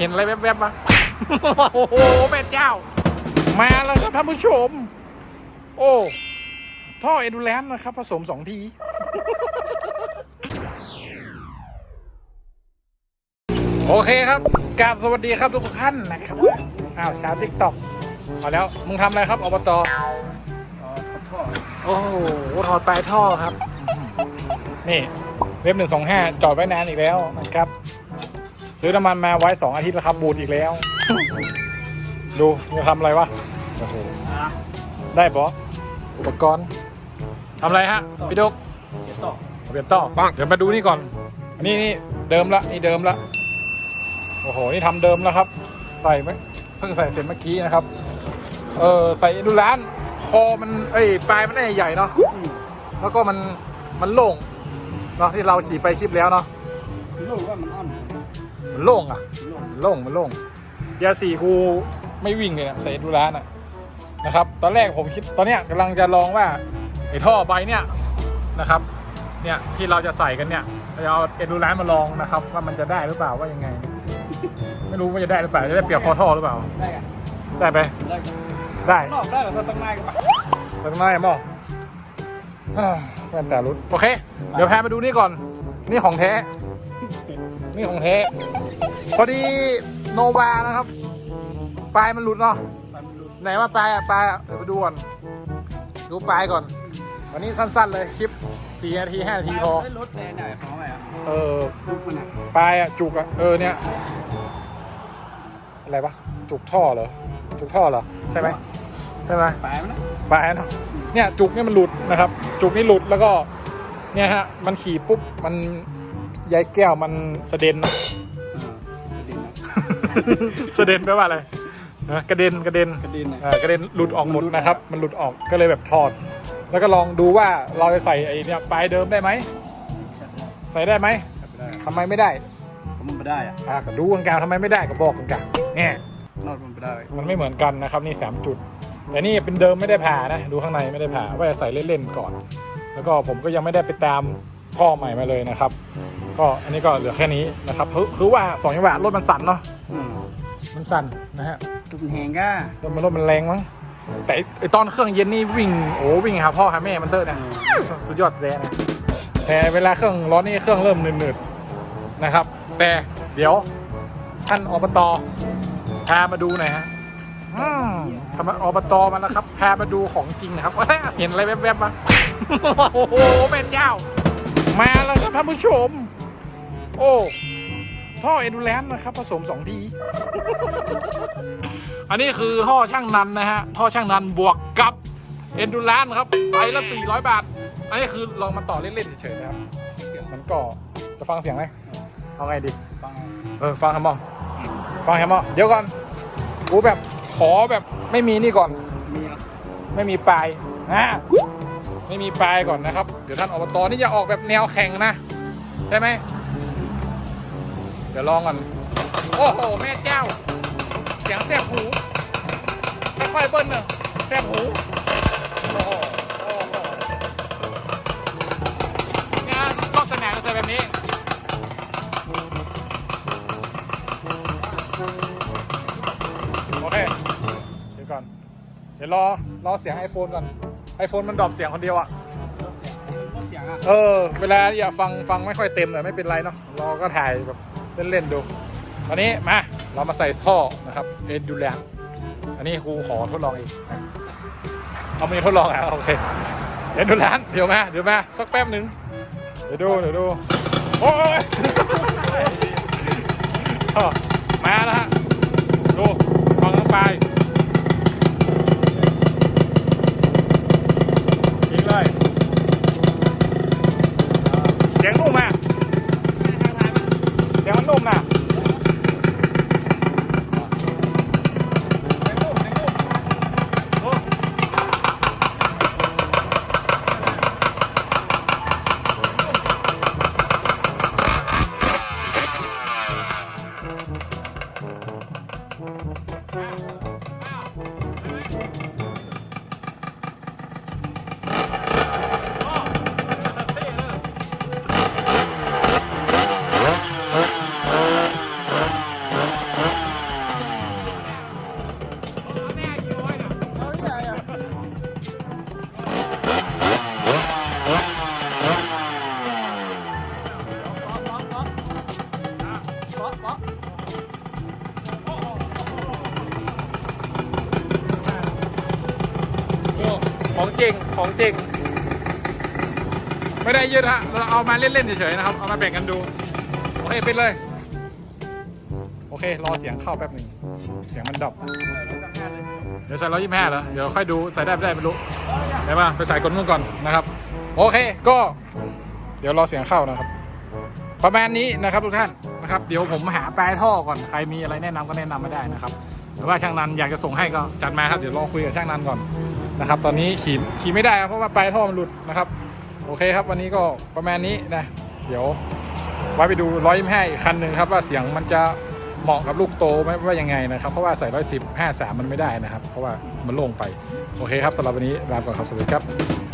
เห็นอะไรแวบๆปะโอ้โหแม่เจ้า มาแล้วครับท่านผู้ชม โอ้ท่อเอดูแลนนะครับ ผสมสองที โอเคครับกราบสวัสดีครับทุกท่านนะครับ อ้าวชาวทิกต็อกเอาแล้ว มึงทำอะไรครับอบตโอ้โหถอดปลายท่อครับ นี่ เว็บหนึ่งสองห้าจอดไว้นานอีกแล้วนะครับ ซื้อน้ำมันมาไว้สองอาทิตย์แล้วครับบูดอีกแล้ว ดูจะทำอะไรวะโอ้โหได้บออุปกรณ์ทำอะไรฮะพี่ดกเก็บต่อเปลี่ยนต่อปังเดี๋ยวมาดูนี่ก่อน อันนี้นี่เดิมละนี่เดิมละโอ้โหนี่ทำเดิมแล้วครับ ใส่เมื่อเพิ่งใส่เสร็จเมื่อกี้นะครับ เออใส่ดูร้านคอมันเอ้ยปลายมันได้ใหญ่เนาะแล้วก็มันมันโล่งเนาะที่เราขี่ไปคลิปแล้วเนาะรู้ว่ามันอ่อน มันโล่งอะรู้มันโล่งมันโล่งเกียร์สี่กูไม่วิ่งเลยนะใส่ดูร้านอะนะครับ ตอนแรกผมคิดตอนเนี้ยกำลังจะลองว่าไอ้ท่อใบเนี่ยนะครับเนี่ยที่เราจะใส่กันเนี่ยเราจะเอาเอ็นดูร้านมาลองนะครับ ว่ามันจะได้หรือเปล่าว่ายังไง ไม่รู้ว่าจะได้หรือเปล่าจะได้เปรียบคอท่อหรือเปล่า ได้กันได้ไหมได้กันได้นอกได้แบบตั้งนายกันปะสักหน่อยมั้งอ่าแว่นตาลุดโอเค เดี๋ยวแพามาดูนี่ก่อน นี่ของแท้ นี่ของแท้พอดีโนวานะครับ ปลายมันหลุดเนาะมันรู้ไหนว่าปลายอะปลายอะเดี๋ยวไปดูก่อนดูปลายก่อน วันนี้สั้นๆเลยคลิป4นาที5นาทีพอได้รถแต่ไหนของอะไรอะเออลูกมันอะปลายอะจุกอะเออเนี่ยอะไรปะจุกท่อเหรอจุกท่อเหรอใช่ไหมใช่ไหมปลายมันนะปลายเนาะเนี่ยจุกเนี่ยมันหลุดนะครับ จุกนี่หลุดแล้วก็เนี่ยฮะมันขี่ปุ๊บมัน ยายแก้วมันสะเด็นอ่าดินนะ สะเด็นแปลว่าอะไรนะกระเด็นกระเด็นกระดินนะ อ่ากระเด็นหลุดออกหมดนะครับ มันหลุดออกก็เลยแบบถอด แล้วก็ลองดูว่าเราจะใส่ไอ้เนี่ยปลายเดิมได้ไหม ใส่ได้ไหมไม่ได้ทำไมไม่ได้ ผมมันไม่ได้อะอ่าก็ดูกลางๆทำไมไม่ได้ก็บอกกลางๆเนี่ย นอกมันไม่ได้มันไม่เหมือนกันนะครับนี่สามจุด แต่นี่เป็นเดิมไม่ได้ผ่านะ ดูข้างในไม่ได้ผ่าว่าจะใส่เล่น ๆ ก่อน แล้วก็ผมก็ยังไม่ได้ไปตาม ท่อใหม่มาเลยนะครับ ก็อันนี้ก็เหลือแค่นี้นะครับคือคือว่าสองจังหวะรถมันสั่นเนาะอืมมันสั่นนะฮะตุนแหงก้ารถมันรถมันแรงมั้งแต่ไอ้ไอตอนเครื่องเย็นนี่วิ่งโอ้วิ่งหาพ่อหาแม่มันเตอร์นะสุดยอดเลยนะแต่เวลาเครื่องร้อนนี่เครื่องเริ่มหนืดๆนะครับ แต่เดี๋ยวท่านอบตพามาดูหน่อยฮะอืมทำไมอบตมาแล้วครับพามาดูของจริงนะครับว่าเห็นอะไรแวบๆปะโอ้โหแม่เจ้า มาแล้วครับท่านผู้ชม โอ้ท่อเอดูแลนนะครับ ผสมสองที อันนี้คือท่อช่างนันนะฮะ ท่อช่างนันบวกกับเอนดูแลนครับไปละ400บาท อันนี้คือลองมาต่อเล่นๆเฉยๆนะครับมันก็จะฟังเสียงไหมเอาไงดีฟังเออฟังแฮมมอฟังแฮมมอเดี๋ยวก่อนกูแบบขอแบบไม่มีนี่ก่อนมีอะไม่มีปลายนะ ไม่มีปลายก่อนนะครับ เดี๋ยวท่านอบตนี่จะออกแบบแนวแข่งนะ ใช่ไหม เดี๋ยวลองก่อน โอ้โห แม่เจ้า เสียงแสบหูค่อยๆเบิ้ลเนอะแสบหู โอ้โหงานรอบสนามก็จะแบบนี้โอเค เดี๋ยวก่อน เดี๋ยวรอ รอเสียง iPhone ก่อน iPhone มันดรอปเสียงคนเดียวอะรถเสียงอะเออ เวลาอยากฟังฟังไม่ค่อยเต็มแต่ไม่เป็นไรเนาะเราก็ถ่ายแบบเล่นๆดูตอนนี้มาเรามาใส่ท่อนะครับเอ็นดูแลนอันนี้ครูขอทดลองเองนะเอามือทดลองอะโอเคเอ็นดูแลนเดี๋ยวมาเดี๋ยวมาสักแป๊บหนึ่งเดี๋ยวดูเดี๋ยวดูโอ้ยท่อมาแล้ว จริงของจริง ไม่ได้ยืดฮะเราเอามาเล่นๆเฉยๆนะครับ เอามาแบ่งกันดู โอเคปิดเลย โอเค รอเสียงเข้าแป๊บหนึ่งเสียงมันดับเดี๋ยวใส่ร้อยยี่ห้าเหรอเดี๋ยวค่อยดูใส่ได้ไม่ได้ไม่รู้เดี๋ยวมาไปใส่กดมุ่งก่อนนะครับ โอเคก็ เดี๋ยวรอเสียงเข้านะครับ ประมาณนี้นะครับทุกท่านนะครับเดี๋ยวผมหาปลายท่อก่อนใครมีอะไรแนะนำก็แนะนำมาได้นะครับหรือว่าช่างนันอยากจะส่งให้ก็จัดมาครับเดี๋ยวรอคุยกับช่างนันก่อน นะครับ ตอนนี้ขี่ขี่ไม่ได้ครับเพราะว่าปลายท่อมันหลุดนะครับ โอเคครับวันนี้ก็ประมาณนี้นะ เดี๋ยวไว้ไปดูร้อยยี่ห้าอีกคันหนึ่งครับว่าเสียงมันจะเหมาะกับลูกโตไหมว่ายังไงนะครับเพราะว่าใส่ร้อยสิบห้าสามมันไม่ได้นะครับ เพราะว่ามันโล่งไป โอเคครับสำหรับวันนี้ลาไปก่อนครับสวัสดีครับ